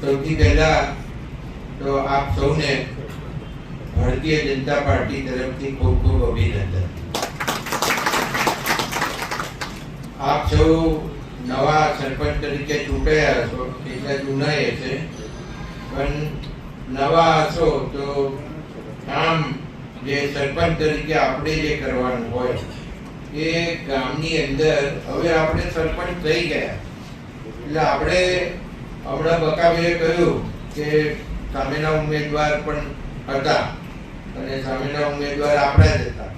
સૌથી પહેલા તો આપ સૌને ભારતીય જનતા પાર્ટી તરફથી ખૂબ ખૂબ અભિનંદન. આપ સૌ નવા સરપંચ તરીકે ચૂંટાયા છો એટલે જૂના છે, પણ નવા હશો તો કામ જે સરપંચ તરીકે આપણે જે કરવાનું હોય, એ ગામની અંદર હવે આપણે સરપંચ થઈ ગયા. એટલે આપણે હમણાં બકાભાઈએ કહ્યું કે સામેના ઉમેદવાર પણ હતા અને સામેના ઉમેદવાર આપણા જ હતા.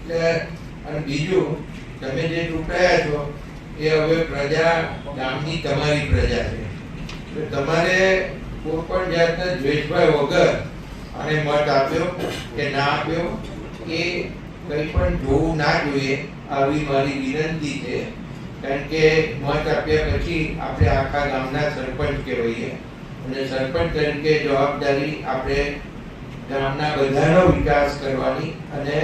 એટલે, અને બીજું, તમે જે ચૂંટાયા છો, એ હવે પ્રજા ગામની તમારી પ્રજા છે. એટલે તમારે કોઈ પણ જાતના દ્વેષભાઈ વગર અને મત આપ્યો કે ના આપ્યો, એ કંઈ પણ જોવું ના જોઈએ, આવી મારી વિનંતી છે. કારણ કે મત આપ્યા પછી આપણે આખા ગામના સરપંચ કહેવાઈએ. અને સરપંચ તરીકે જવાબદારી આપણે ગામના બધાનો વિકાસ કરવાની અને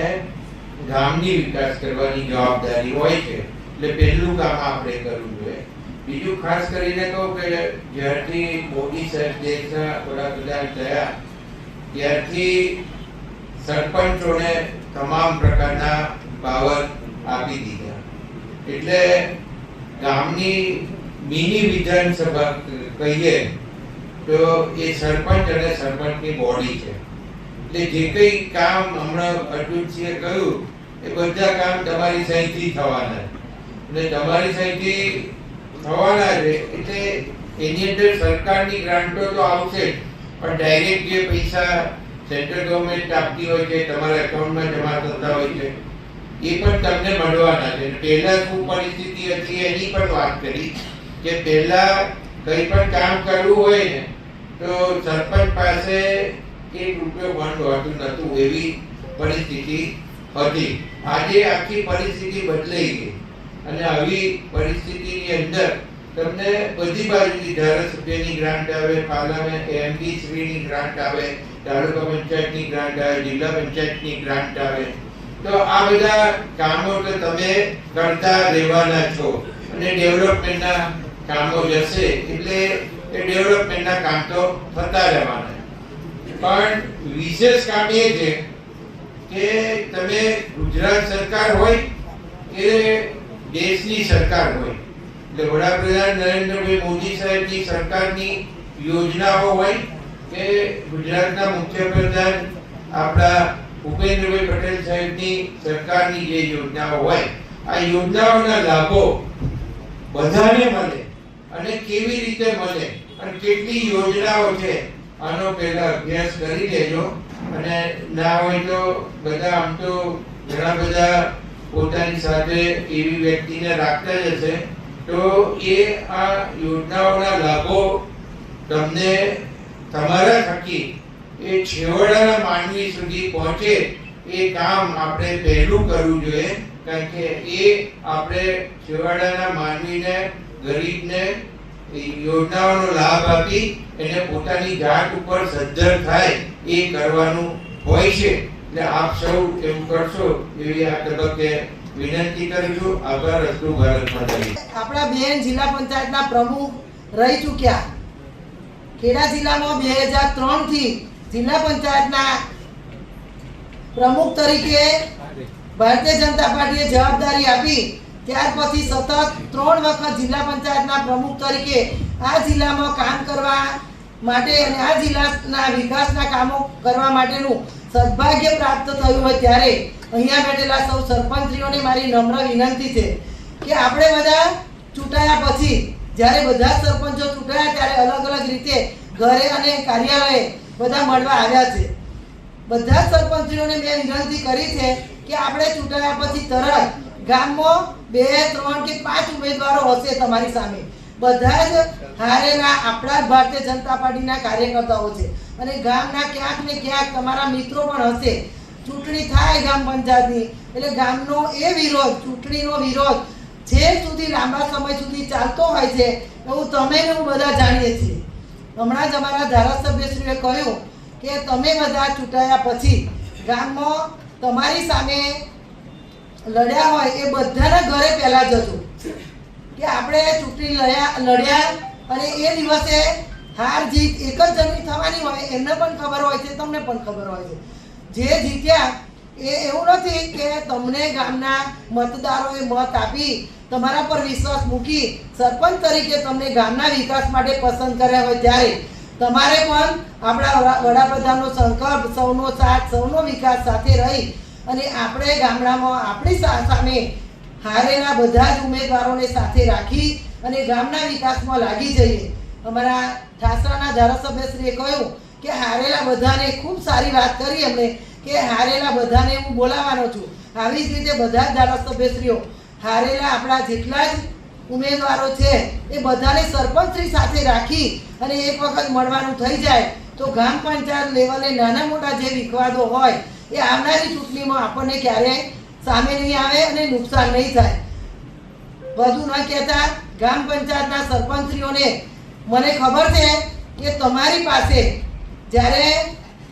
ગામની વિકાસ કરવાની જવાબદારી હોય છે. એટલે પહેલું કામ આપણે કરવું જોઈએ. બીજું ખાસ કરીને કહું કે જ્યારથી મોદી સાહેબ દેશના વડાપ્રધાન થયા, ત્યારથી સરપંચોને તમામ પ્રકારના પાવર આપી દીધા. એટલે ગામની મિની વિધાનસભા કહીએ તો એ સરપંચ અને સરપંચની બોડી છે. એટલે જે કંઈ કામ હમણાં અર્જુનસિંહે કહ્યું એ બધા કામ તમારી સાઈડથી થવાના. એટલે તમારી સાઈડથી થવાના છે, એટલે એની અંદર સરકારની ગ્રાન્ટો તો આવશે જ, પણ ડાયરેક્ટ જે પૈસા સેન્ટ્રલ ગવર્મેન્ટ આપતી હોય છે, તમારા એકાઉન્ટમાં જમા થતા હોય છે એ પણ તમને મળવાના છે. પહેલા શું પરિસ્થિતિ હતી એની પણ વાત કરી કે પહેલા કંઈ પણ કામ કરવું હોય ને, તો સરપંચ પાસે એક રૂપિયો ફંડ હોતું નહોતું એવી પરિસ્થિતિ હતી. આજે આખી પરિસ્થિતિ બદલાઈ ગઈ. અને આવી પરિસ્થિતિની અંદર તમને બધી બાજુથી ધારાસભ્યની ગ્રાન્ટ આવે પાર્લામેન્ટ એમપી શ્રીની ગ્રાન્ટ આવે, તાલુકા પંચાયતની ગ્રાન્ટ આવે, જિલ્લા પંચાયતની ગ્રાન્ટ આવે. તો આ બધા કામો તો તમે કરતા રહેવાના છો. અને ડેવલપમેન્ટના કામો જશે એટલે એ ડેવલપમેન્ટના કામ તો થતા રહેવાના. પણ વિશેષ કામ એ છે કે તમે ગુજરાત સરકાર હોય કે દેશની સરકાર હોય. એટલે વડાપ્રધાન નરેન્દ્રભાઈ મોદી સાહેબની સરકારની યોજનાઓ હોય કે ગુજરાતના મુખ્યપ્રધાન આપણા ભૂપેન્દ્રભાઈ પટેલ સાહેબની સરકારની જે યોજનાઓ હોય, આ યોજનાઓના લાભો બધાને મળે અને કેવી રીતે મળે અને કેટલી યોજનાઓ છે, આનો પહેલા અભ્યાસ કરી લેજો. અને ના હોય તો બધા આમ તો ઘણા બધા પોતાની સાથે એવી વ્યક્તિને રાખતા જ હશે. તો એ આ યોજનાઓના લાભો તમને તમારા થકી એ છેવાડાના માનવી સુધી પહોંચે એ કામ આપણે પહેલું કરવું જોઈએ, કારણ કે એ આપણે છેવાડાના માનવીને, ગરીબને યોજનાઓનો લાભ આપી એને પોતાની જાત ઉપર સદ્ધર થાય એ કરવાનું હોય છે. એટલે આપ સૌ એવું કરશો એવી આ તબક્કે વિનંતી કરું છું. આભાર રસ્તુ ભારતમાં જઈએ આપણા બેન જિલ્લા પંચાયતના પ્રમુખ રહી ચૂક્યા. ખેડા જિલ્લામાં બે હજાર ત્રણથી જિલ્લા પંચાયતના પ્રમુખ તરીકે ભારતીય જનતા પાર્ટીએ જવાબદારી આપી. ત્યાર પછી સતત ત્રણ વખત જિલ્લા પંચાયતના પ્રમુખ તરીકે આ જિલ્લામાં કામ કરવા માટે અને આ જિલ્લાના વિકાસના કામો કરવા માટેનું સદભાગ્ય પ્રાપ્ત થયું હોય ત્યારે અહીંયા બેઠેલા સૌ સરપંચીઓને મારી નમ્ર વિનંતી છે કે આપણે બધા ચૂંટાયા પછી જ્યારે બધા સરપંચો ચૂંટાયા ત્યારે અલગ અલગ રીતે ઘરે અને કાર્યાલયે બધા મળવા આવ્યા છે. બધા જ સરપંચીઓને મેં વિનંતી કરી છે કે આપણે ચૂંટાયા પછી તરત ગામમાં બે, ત્રણ કે પાંચ ઉમેદવારો હશે તમારી સામે. બધા જ હારેલા આપણા ભારતીય જનતા પાર્ટીના કાર્યકર્તાઓ છે. અને ગામના ક્યાંક ને ક્યાંક તમારા મિત્રો પણ હશે. ચૂંટણી થાય ગામ પંચાયતની. એટલે ગામનો એ વિરોધ, ચૂંટણીનો વિરોધ જે સુધી લાંબા સમય સુધી ચાલતો હોય છે, એવું તમે ને હું બધા જાણીએ છીએ. હમણાં જ અમારા ધારાસભ્યશ્રીએ કહ્યું કે તમે બધા ચૂંટાયા પછી ગામમાં તમારી સામે લડ્યા હોય એ બધાના ઘરે પહેલાં જતું કે આપણે ચૂંટણી લડ્યા લડ્યા અને એ દિવસે હાર જીત એક જ જણની થવાની હોય એમને પણ ખબર હોય છે, તમને પણ ખબર હોય છે. જે જીત્યા એ એવું નથી કે તમને ગામના મતદારોએ મત આપી તમારા પર વિશ્વાસ મૂકી સરપંચ તરીકે તમને ગામના વિકાસ માટે પસંદ કર્યા હોય ત્યારે તમારે પણ આપણા વડા- વડાપ્રધાનનો સંકલ્પ, સૌનો સાથ, સૌનો વિકાસ સાથે રહી અને આપણે ગામડામાં આપણી સામે હારેલા બધા જ ઉમેદવારોને સાથે રાખી અને ગામના વિકાસમાં લાગી જઈએ. અમારા ઠાસરાના ધારાસભ્યશ્રીએ કહ્યું કે હારેલા બધાને ખૂબ સારી વાત કરી એમણે કે હારેલા બધાને હું બોલાવવાનો છું. આવી જ રીતે બધા જ ધારાસભ્યશ્રીઓ, હારેલા આપણા જેટલા જ ઉમેદવારો છે, એ બધાને સરપંચશ્રી સાથે રાખી અને એક વખત મળવાનું થઈ જાય, તો ગ્રામ પંચાયત લેવલે નાના મોટા જે વિખવાદો હોય, એ આવનારી ચૂંટણીમાં આપણને ક્યારેય સામે નહીં આવે અને નુકસાન નહીં થાય. વધુ ન કહેતા ગ્રામ પંચાયતના સરપંચશ્રીઓને, મને ખબર છે કે તમારી પાસે જ્યારે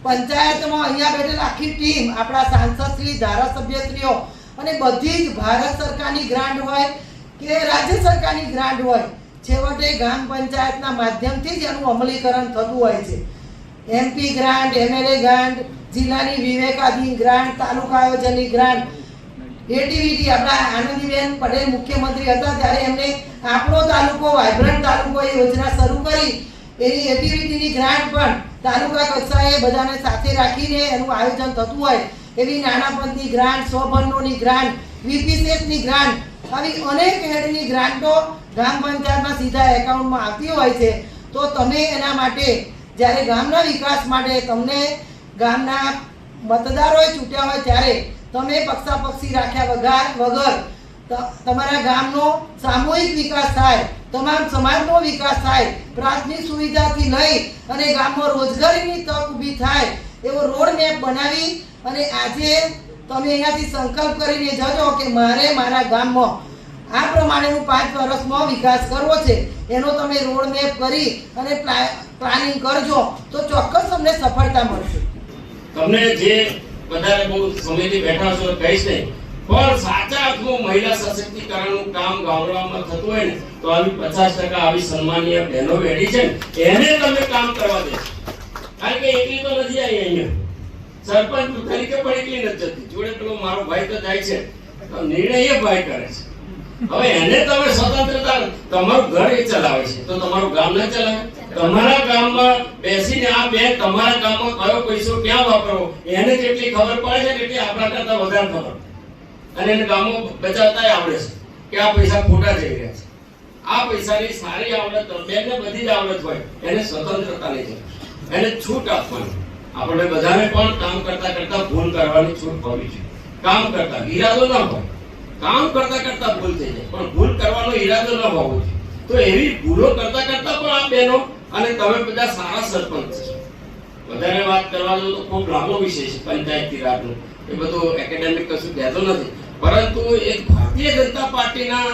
પંચાયતમાં અહીંયા બેઠેલ આખી ટીમ, આપણા સાંસદશ્રી ધારાસભ્યશ્રીઓ અને બધી જ ભારત સરકારની ગ્રાન્ટ હોય કે રાજ્ય સરકારની ગ્રાન્ટ હોય, છેવટે ગ્રામ પંચાયતના માધ્યમથી જ એનું અમલીકરણ થતું હોય છે. એમપી ગ્રાન્ટ એમએલએ ગ્રાન્ટ, જિલ્લાની વિવેકાધીન ગ્રાન્ટ, તાલુકા આયોજનની ગ્રાન્ટ એટીવીટી આપણા આનંદીબેન પટેલ મુખ્યમંત્રી હતા ત્યારે એમને આપણો તાલુકો વાઇબ્રન્ટ તાલુકો એ યોજના શરૂ કરી. એની એટીવીટીની ગ્રાન્ટ પણ તાલુકા કક્ષાએ બધાને સાથે રાખીને એનું આયોજન થતું હોય એવી નાના પંથની ગ્રાન્ટ સ્વભંડોળની ગ્રાન્ટ વીપીસીએસની ગ્રાન્ટ, આવી અનેક હેડની ગ્રાન્ટો ગ્રામ પંચાયતના સીધા એકાઉન્ટમાં આવતી હોય છે. તો તમે એના માટે જ્યારે ગામના વિકાસ માટે તમને ગામના મતદારોએ ચૂંટ્યા હોય ત્યારે તમે પક્ષાપક્ષી રાખ્યા વગર વગર તમારા ગામનો સામૂહિક વિકાસ થાય, તમામ સમાજનો વિકાસ થાય, પ્રાથમિક સુવિધાથી લઈ અને ગામમાં રોજગારીની તક ઊભી થાય, એવો રોડ મેપ બનાવી અને આજે તમે અહીંયાથી સંકલ્પ કરીને જજો કે મારે મારા ગામમાં આ પ્રમાણેનું પાંચ વર્ષમાં વિકાસ કરવો છે, એનો તમે રોડ મેપ કરી અને પ્લાનિંગ કરજો, તો ચોક્કસ તમને સફળતા મળશે. તમને જે બધા બહુ સમયથી બેઠા છો કહીશ નહીં પણ સાચા અર્થમાં મહિલા સશક્તિકરણનું કામ ગામડામાં થતું હોય ને, તો આવી પચાસ ટકા આવી સન્માનીય બહેનો બેઠી છે ને, એને તમે કામ કરવા દે કારણ કે એકલી તો નથી આવી અહીંયા. સરપંચ તરીકે પણ એકલી નથી જતી. જોડે પેલો મારો ભાઈ તો જાય છે. નિર્ણય ભાઈ કરે છે. હવે એને તમે સ્વતંત્રતા તમારું ઘર એ ચલાવે છે. તો તમારું ગામ ના ચલાવે? તમારા ગામમાં બેસીને આ બેન તમારા ગામમાં કયો પૈસો ક્યાં વાપરવો? એને જેટલી ખબર પડે છે એટલી આપણા કરતા વધારે ખબર અને એને ગામો બચાવતાય આવડે છે કે આ પૈસા ખોટા જઈ રહ્યા છે. આ પૈસાની સારી આવડત બેને બધી જ આવડત હોય, એને સ્વતંત્રતા લઈ જાય એને છૂટ આપવાની. આપણે બધાને પણ કામ કરતા કરતા ભૂલ કરવાની છૂટ હોવી જોઈએ. કામ કરતા, ઈરાદો ન હોય. કામ કરતા કરતા ભૂલ થઈ જાય. પણ ભૂલ કરવાનો ઈરાદો ન હોવો જોઈએ. તો એવી ભૂલો કરતા કરતા પણ આ બહેનો અને તમે બધા સારા સરપંચ છે. વધારે વાત કરવા દો તો ખૂબ લાંબો વિષય છે, પંચાયતી રાજનો. એ બધું એકેડેમિક કશું કહેતો નથી. પરંતુ એક ભારતીય જનતા પાર્ટીના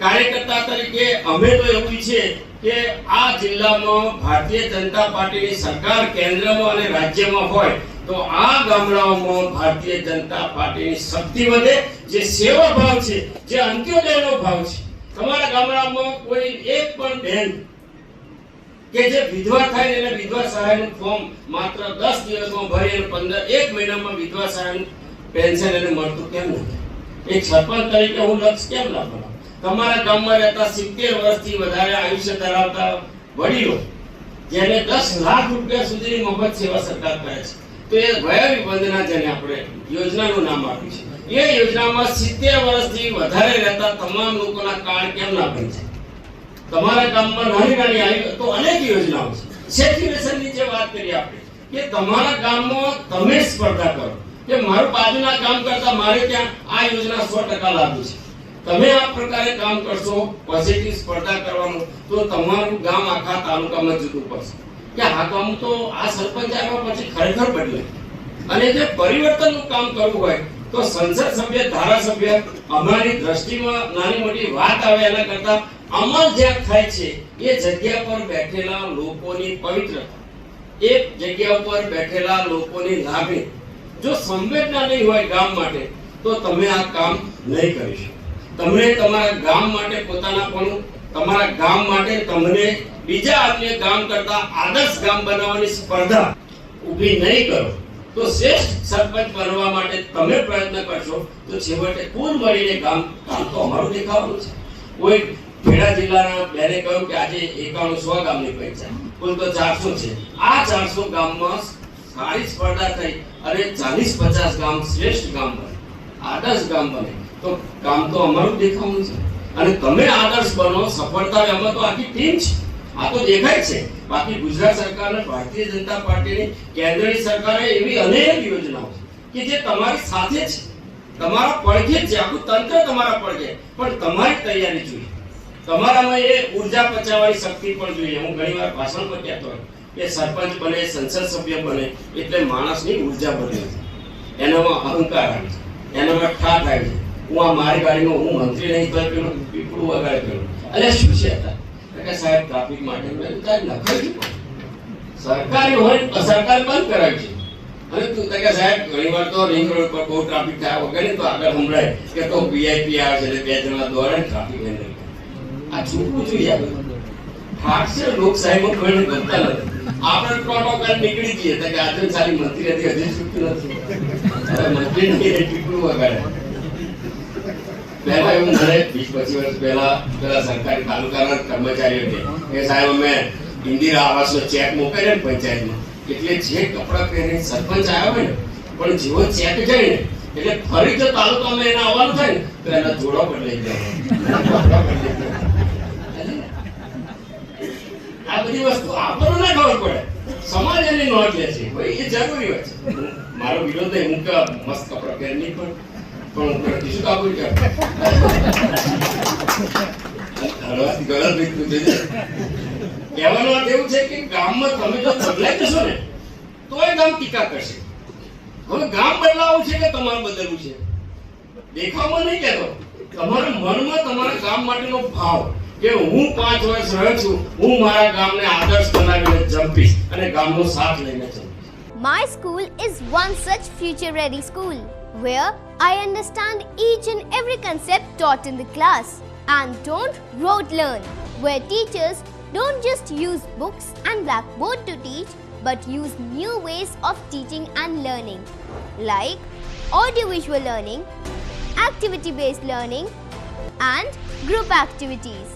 કાર્યકર્તા તરીકે અમે તો એવું છે કે આ જિલ્લામાં ભારતીય જનતા પાર્ટીની સરકાર કેન્દ્રમાં અને રાજ્યમાં હોય, તો આ ગામડાઓમાં ભારતીય જનતા પાર્ટીની શક્તિ વધે, જે સેવા ભાવ છે, જે અંત્યોદયનો ભાવ છે. તમારા ગામડામાં કોઈ એક પણ બેન કે જે વિધવા થાય એને વિધવા સહાયનું ફોર્મ માત્ર 10 દિવસમાં ભરી અને 15 એક મહિનામાં વિધવા સહાયનું પેન્શન એને મળતું કેમ નથી? એક સરપંચ તરીકે હું લક્ષ કેમ ના બનાવું તમારા ગામમાં રહેતા 70 વર્ષથી વધારે આયુષ્ય ધરાવતા વડીલો, જેને 10 લાખ રૂપિયા સુધીની મફત સેવા સરકાર કરે છે, તો એ વય વંદના જેને આપણે યોજનાનું નામ આપ્યું છે. એ યોજનામાં 70 વર્ષથી વધારે રહેતા તમામ લોકોના કાર્ડ કેમ ના બની છે તમારા ગામમાં નાની નાની આવી તો અનેક યોજનાઓ છે. સેચ્યુરેશનની જે વાત કરી આપણે. કે તમારા ગામમાં તમે સ્પર્ધા કરો. કે મારું બાજુના કામ કરતા મારે ત્યાં આ યોજના સો ટકા લાગુ છે. તમે આ પ્રકારે કામ કરશો પોઝિટિવ સ્પર્ધા કરવાનું તો તમારું ગામ આખા તાલુકામાં જુદું પડશે. કે આ કામ તો આ સરપંચ આવ્યા પછી ખરેખર બદલે અને જે પરિવર્તનનું કામ કરવું હોય તો સંસદ સભ્ય ધારાસભ્ય અમારી દ્રષ્ટિમાં નાની મોટી વાત આવે એના કરતા અમલ જ્યાં થાય છે, એ જગ્યા પર બેઠેલા લોકોની પવિત્રતા. એક જગ્યા ઉપર બેઠેલા લોકોની લાગણી. જો સંવેદના નહીં હોય ગામ માટે, તો તમે આ કામ નહીં કરી શકો. તમને તમારા ગામ માટે પોતાના પણ, તમારા ગામ માટે તમને બીજા અન્ય ગામ કરતા આદર્શ ગામ બનાવવાની સ્પર્ધા ઊભી નહીં કરો. તો શ્રેષ્ઠ સરપંચ બનવા માટે તમે પ્રયત્ન કરશો, તો છેવટે કુલ મળીને ગામ કામ તો અમારું દેખાવાનું છે. કોઈ ખેડા જિલ્લાના બેને કહ્યું કે આજે એકાણું સો ગામની પંચાયત. કુલ તો ચારસો છે. આ ચારસો ગામમાં સારી સ્પર્ધા થઈ અને ચાલીસ પચાસ ગામ શ્રેષ્ઠ ગામ બને. આદર્શ ગામ બને. તો કામ તો અમારું દેખાવાનું છે. અને તમે આદર્શ બનો, સફળતા અમે તો આખી ટીમ છે. આ તો દેખાય છે. બાકી ગુજરાત સરકાર અને ભારતીય જનતા પાર્ટીની કેન્દ્રની સરકારે એવી અનેક યોજનાઓ કે જે તમારી સાથે છે. તમારા પડખે જ છે. આખું તંત્ર તમારા પડખે પણ તમારી તૈયારી જોઈએ. તમારામાં એ ઊર્જા પચાવવાની શક્તિ પણ જોઈએ. હું ઘણીવાર ભાષણમાં કહેતો હોય. કે સરપંચ બને, સંસદ સભ્ય બને, એટલે માણસની ઊર્જા બદલે છે એનામાં અહંકાર આવે છે. એનામાં ઠાક આવે છે. હું આ મારી ગાડીમાં, હું મંત્રી નહીં તો પેલું, પીપળું વગાડે પેલું. એટલે શું છે કે સાહેબ, ટ્રાફિક માટે મેં કાંઈ તારે સરકારી હોય સરકાર બંધ કરાવી છે. અને તું કે, સાહેબ ઘણીવાર તો રિંગ રોડ પર બહુ ટ્રાફિક થયા. વગર તો આગળ સંભળાય કે તો વીઆઈપી આવે છે એટલે બે જણા દોડે ટ્રાફિક આ છૂટવું જોઈએ ફાટશે લોકશાહીમાં કોઈને ગમતા નથી. આપણે પ્રોટોકોલ નીકળી ગઈએ તો કે આજે સારી મંત્રી હતી હજી છૂટતું નથી. મંત્રી નહીં પીપળું વગાડે? પહેલા એવું મને વીસ, પચીસ વર્ષ પહેલા પેલા સરકારી તાલુકાના કર્મચારીઓ કે સાહેબ, અમે ઇન્દિરા આવાસનો ચેક મોકલે ને પંચાયતમાં. એટલે જે કપડાં પહેરીને સરપંચ આવ્યો હોય ને, પણ જેવો ચેક જાય ને, એટલે ફરી જો તાલુકામાં એને આવવાનું થાય ને, તો એના જોડો બદલાઈ જાય આ બધી વસ્તુ આપણને ખબર પડે. સમાજ એની નોંધ લે છે. ભાઈ, એ જરૂરી હોય છે. મારો વિરોધ નહીં હું મસ્ત કપડાં પહેરી પણ પણ હું કહેવાનો અર્થ એવું છે કે ગામમાં તમે જો બદલાઈ જશો ને તો ગામ ટીકા કરશે. હવે ગામ બદલાવું છે કે તમારું બદલવું છે? દેખાવમાં નહીં કહેતો. તમારા મનમાં તમારા ગામ માટેનો ભાવ. કે હું પાંચ વર્ષ રહ્યો છું હું મારા ગામને આદર્શ બનાવીને જંપીશ અને ગામનો સાથ લઈને જંપીશ My school is one such future ready school where I understand each and every concept taught in the class and don't rote learn, where teachers don't just use books and blackboard to teach but use new ways of teaching and learning like audiovisual learning, activity based learning, and group activities,